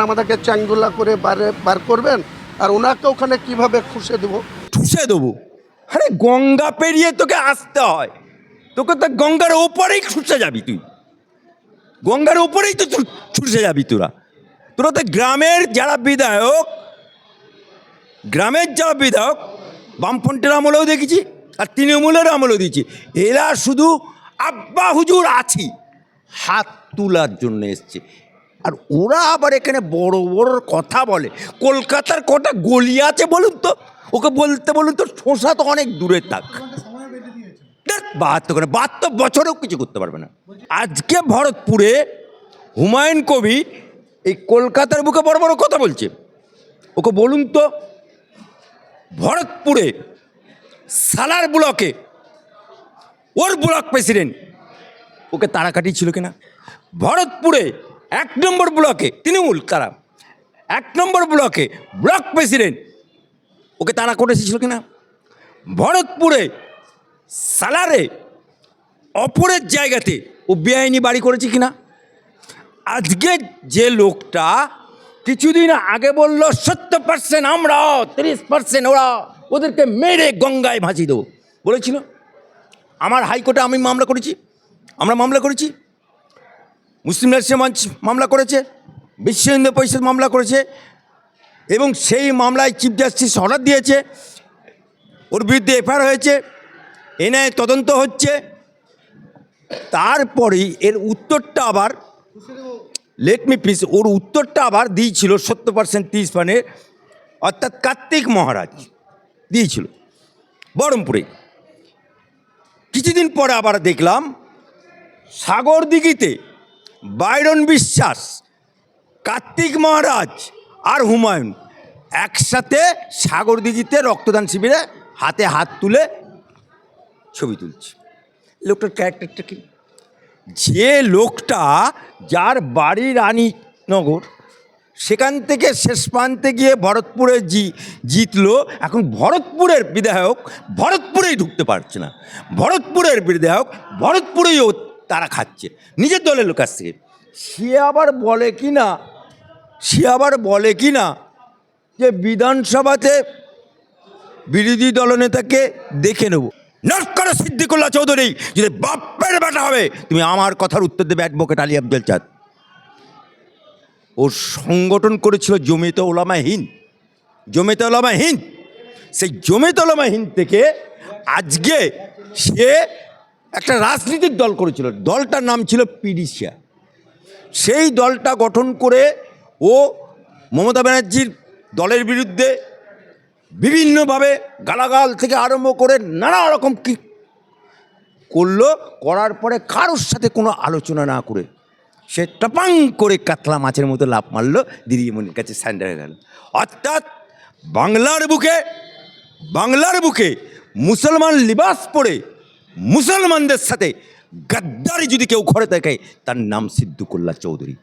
আমাদেরকে চাঙ্গুলা করে বারে, বার করবেন, আর ওনাকে ওখানে কীভাবে খুশে দেবো? ঠুসে দেবো? আরে গঙ্গা পেরিয়ে তোকে আসতে হয়। তোকে তো গঙ্গার ওপরেই ছুটে যাবি তুই। গঙ্গার ওপরেই তো ছুটে যাবি তোরা। তোরা তো গ্রামের যারা বিধায়ক, গ্রামের যারা বিধায়ক, বামফ্রন্টের আমলেও দেখেছি, আর তৃণমূলের আমলেও দিয়েছি এরা শুধু আব্বা হুজুর আছি। হাত তোলার জন্য এসছে। আর ওরা আবার এখানে বড় বড় কথা বলে। কলকাতার কটা গলি আছে বলুন তো? ওকে বলতে বলুন তো ঠোসা তো অনেক দূরে থাক। বাহাত্তর বাহাত্তর বছরেও কিছু করতে পারবে না। আজকে ভরতপুরে হুমায়ুন কবি এই কলকাতার বুকে বড় বড় কথা বলছে। ওকে বলুন তো, ভরতপুরে সালার ব্লকে ওর ব্লক প্রেসিডেন্ট ওকে তাড়া কাটিয়েছিল কিনা? ভরতপুরে এক নম্বর ব্লকে তৃণমূল, কারা? এক নম্বর ব্লকে ব্লক প্রেসিডেন্ট। ওকে তারা তাড়া করেছিল কিনা? ভরতপুরে সালারে অপরের জায়গাতে ও বেআইনি বাড়ি করেছে কিনা? আজকে যে লোকটা কিছুদিন আগে বলল, সত্তর পার্সেন্ট আমরা, তিরিশ পার্সেন্ট ওরা, ওদেরকে মেরে গঙ্গায় ভাসিয়ে দেবো। বলেছিল, আমার হাইকোর্টে আমি মামলা করেছি, আমরা মামলা করেছি। মুসলিম রাষ্ট্রীয় মঞ্চ মামলা করেছে, বিশ্ব হিন্দু পরিষদ মামলা করেছে, এবং সেই মামলায় চিফ জাস্টিস অর্ডার দিয়েছে, ওর বিরুদ্ধে এফআইআর হয়েছে, এনআই তদন্ত হচ্ছে, তারপরেই এর উত্তরটা আবার লেট মি প্লিজ ওর উত্তরটা আবার দিয়েছিল সত্তর পার্সেন্ট তিরিশ মানে অর্থাৎ কার্তিক মহারাজ, দিয়েছিল বহরমপুরে কিছুদিন পরে আবার দেখলাম সাগর দিঘিতে বাইরন বিশ্বাস, কার্তিক মহারাজ আর হুমায়ুন একসাথে সাগর দিঘিতে রক্তদান শিবিরে হাতে হাত তুলে ছবি তুলছে। লোকটার ক্যারেক্টারটা কি? যে লোকটা যার বাড়ি রানীনগর, সেখান থেকে শেষ প্রান্তে গিয়ে ভরতপুরে জি, জিতলো, এখন ভরতপুরের বিধায়ক ভরতপুরেই ঢুকতে পারছে না। ভরতপুরের বিধায়ক ভরতপুরেই তারা খাচ্ছে। নিজের দলের লোক কাছ থেকে। সে আবার বলে কি না সে আবার বলে কি না যে বিধানসভাতে বিরোধী দলনেতাকে দেখে নেব। নট করো সিদ্দিকুল্লাহ চৌধুরী, যদি বাপ্পের বেটা হবে, তুমি আমার কথার উত্তর দেবে অ্যাডভোকেট আলী আব্দুল চাঁদ। ও সংগঠন করেছিল জমিত ওলামা হিন্দ। জমিত ওলামা হিন্দ। সেই জমিত ওলামা হিন্দ থেকে আজকে সে একটা রাজনীতির দল করেছিল। দলটার নাম ছিল পিডিসিয়া। সেই দলটা গঠন করে ও মমতা ব্যানার্জির দলের বিরুদ্ধে বিভিন্নভাবে গালাগাল থেকে আরম্ভ করে নানা রকম কি করল, করার পরে কারোর সাথে কোনো আলোচনা না করে সে টপাং করে কাতলা মাছের মতো লাভ মারলো দিদিমণির কাছে স্যান্ডার হয়ে গেল অর্থাৎ বাংলার বুকে বাংলার বুকে মুসলমান লিবাস পরে মুসলমানদের সাথে গাদ্দারি যদি কেউ ঘরে দেখায় তার নাম সিদ্দুকুল্লাহ চৌধুরী।